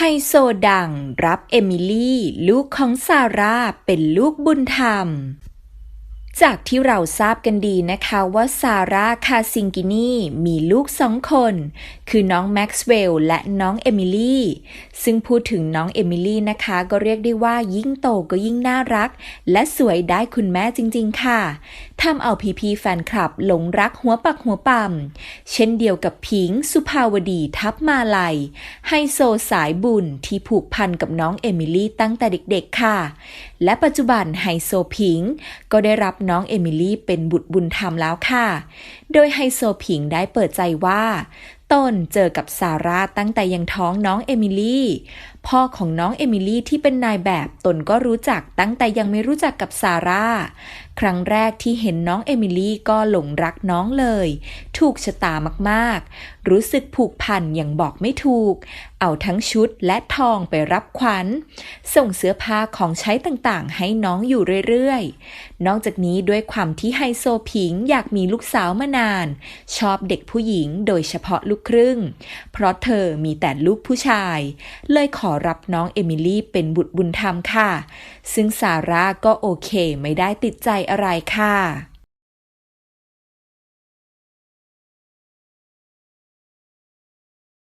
ไฮโซดังรับเอมิลี่ ลูกของซาร่าเป็นลูกบุญธรรม จากที่เราทราบกันดีนะคะว่าซาร่าคาซิงกินีมีลูกสองคน คือน้องแม็กซ์เวลล์และน้องเอมิลี่ ซึ่งพูดถึงน้องเอมิลี่นะคะ ก็เรียกได้ว่ายิ่งโตก็ยิ่งน่ารัก และสวยได้คุณแม่จริง ๆ ค่ะ ทำเอาพีพีแฟนคลับหลงรักหัวปักหัวปั่มเช่นเดียวกับพิงค์สุภาวดีทับมาลัยไฮโซสายบุญที่ผูกพันกับน้องเอมิลี่ตั้งแต่เด็กๆค่ะ และปัจจุบันไฮโซพิงค์ก็ได้รับน้องเอมิลี่เป็นบุตรบุญธรรมแล้วค่ะ โดยไฮโซพิงค์ได้เปิดใจว่าตนเจอกับซาร่าตั้งแต่ยังท้องน้องเอมิลี่ พ่อของน้องเอมิลี่ที่เป็นนายแบบตนก็รู้จักตั้งแต่ยังไม่รู้จักกับซาร่า ครั้งแรกที่เห็นน้องเอมิลี่ก็หลงรักน้องเลย ถูกชะตามากๆ รู้สึกผูกพันอย่างบอกไม่ถูก เอาทั้งชุดและทองไปรับขวัญ ส่งเสื้อผ้าของใช้ต่างๆ ให้น้องอยู่เรื่อยๆ นอกจากนี้ด้วยความที่ไฮโซผิงอยากมีลูกสาวมานาน ชอบเด็กผู้หญิงโดยเฉพาะลูกครึ่ง เพราะเธอมีแต่ลูกผู้ชาย เลยขอรับน้องเอมิลี่เป็นบุตรบุญธรรมค่ะ ซึ่งซาร่าก็โอเคไม่ได้ติดใจอะไรค่ะ